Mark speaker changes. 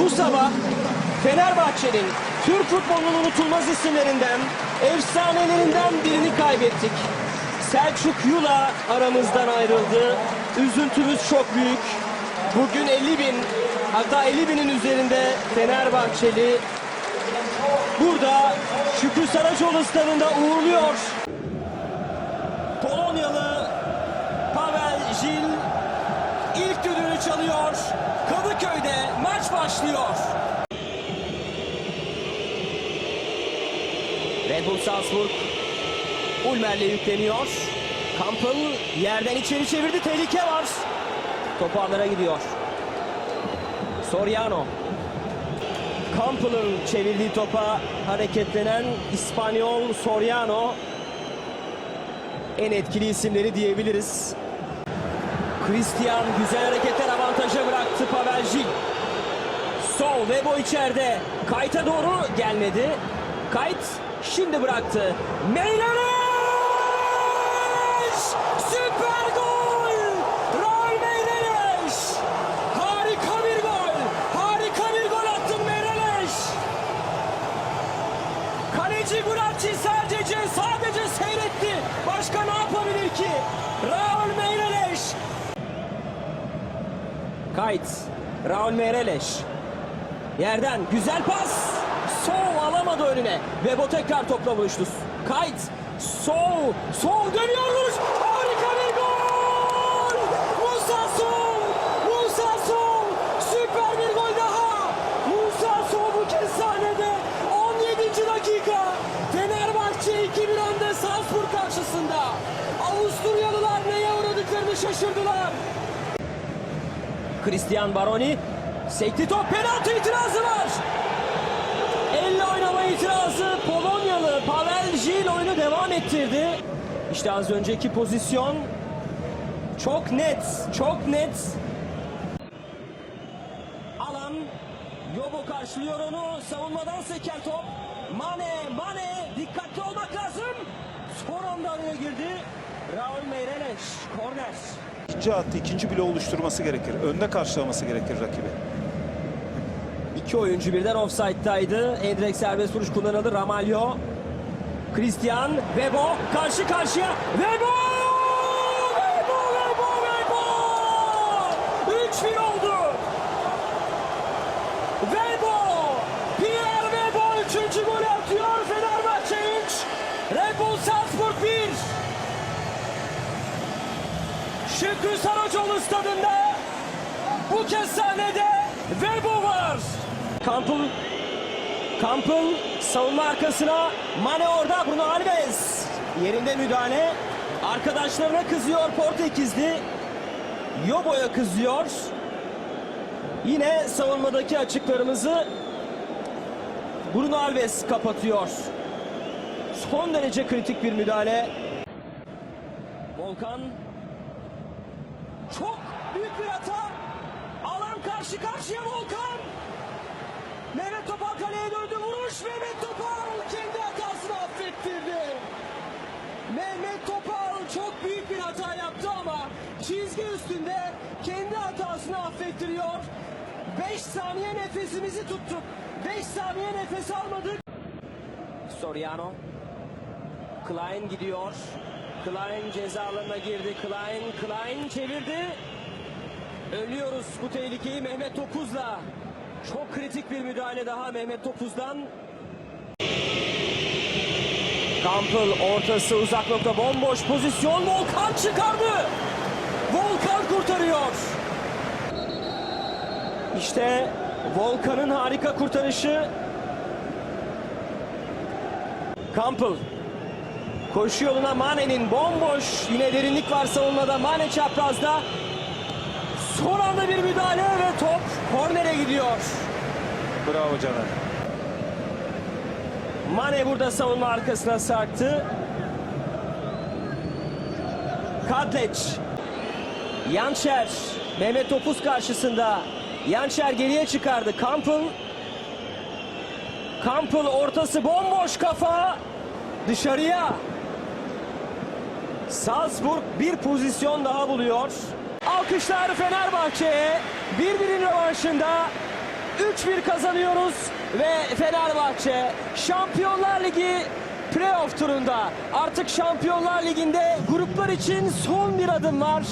Speaker 1: Bu sabah Fenerbahçe'nin Türk futbolunun unutulmaz isimlerinden, efsanelerinden birini kaybettik. Selçuk Yula aramızdan ayrıldı. Üzüntümüz çok büyük. Bugün 50 bin, hatta 50 binin üzerinde Fenerbahçeli burada Şükrü Saracoğlu stadında uğurluyor. Polonyalı Pavel Jil ilk düdüğünü çalıyor. Kadıköy'de başlıyor. Red Bull Salzburg Ulmer'le yükleniyor. Kampel yerden içeri çevirdi. Tehlike var. Top ağlara gidiyor. Soriano. Campbell'ın çevirdiği topa hareketlenen İspanyol Soriano en etkili isimleri diyebiliriz. Christian güzel hareketler avantaja bıraktı. Sol Vebo içeride. Kayt'a doğru gelmedi. Kayt şimdi bıraktı. Meyleneş! Süper gol! Raul Meyleneş! Harika bir gol! Harika bir gol attın Meyleneş! Kaleci Guarci sadece sadece seyretti. Başka ne yapabilir ki? Raul Meireles. Kayt. Raul Meireles. Yerden güzel pas. Sol alamadı önüne. Bebo tekrar topla buluştu. Kayt. Sol. Sol dönüyor vuruş. Harika bir gol. Musa Sol. Musa Sol. Süper bir gol daha. Musa Sol bu kez sahnede. 17. dakika. Fenerbahçe 2-1 önde Salzburg karşısında. Avusturyalılar neye uğradıklarını şaşırdılar. Christian Baroni sekti top penaltı itirazı var. Elle oynama itirazı Polonyalı Pavel Jil oyunu devam ettirdi. İşte az önceki pozisyon çok net, çok net. Alan Yobo karşılıyor onu. Savunmadan seken top. Mane, Mane dikkatli olmak lazım. Son anda araya girdi. Raul Meireles, korner.
Speaker 2: İkinci hattı ikinci bile oluşturması gerekir. Önde karşılaması gerekir rakibi.
Speaker 1: İki oyuncu birden offside'daydı. Endrek serbest vuruş kullanıldı. Ramalho. Christian. Vebo. Karşı karşıya. Vebo! Vebo! Vebo! Vebo! 3-1 oldu. Vebo! Pierre Vebo 3. golü atıyor. Fenerbahçe 3. Red Bull Salzburg 1. Şükrü Saracoğlu stadında bu kez sahnede Vebo var. Campbell, Campbell savunma arkasına Mane orada Bruno Alves. Yerinde müdahale. Arkadaşlarına kızıyor Portekizli. Yobo'ya kızıyor. Yine savunmadaki açıklarımızı Bruno Alves kapatıyor. Son derece kritik bir müdahale. Volkan çok büyük bir hata. Alan karşı karşıya Volkan. Mehmet Topal kaleye döndü. Vuruş Mehmet Topal kendi hatasını affettirdi. Mehmet Topal çok büyük bir hata yaptı ama çizgi üstünde kendi hatasını affettiriyor. 5 saniye nefesimizi tuttuk. 5 saniye nefes almadık. Soriano. Klein gidiyor. Klein ceza alanına girdi. Klein, Klein çevirdi. Ölüyoruz bu tehlikeyi Mehmet Topuz'la. Çok kritik bir müdahale daha Mehmet Topuz'dan. Campbell ortası uzak nokta bomboş pozisyon. Volkan çıkardı. Volkan kurtarıyor. İşte Volkan'ın harika kurtarışı. Campbell Koşu yoluna Mane'nin bomboş. Yine derinlik var savunmada. Mane çaprazda. Son anda bir müdahale ve top kornere gidiyor.
Speaker 2: Bravo Caner.
Speaker 1: Mane burada savunma arkasına sarktı. Kadleç. Yançer. Mehmet Topuz karşısında. Yançer geriye çıkardı. Campbell. Campbell ortası bomboş kafa. Dışarıya. Salzburg bir pozisyon daha buluyor. Alkışlar Fenerbahçe'ye. Birbirinin rövanşında 3-1 kazanıyoruz ve Fenerbahçe Şampiyonlar Ligi playoff turunda artık Şampiyonlar Ligi'nde gruplar için son bir adım var.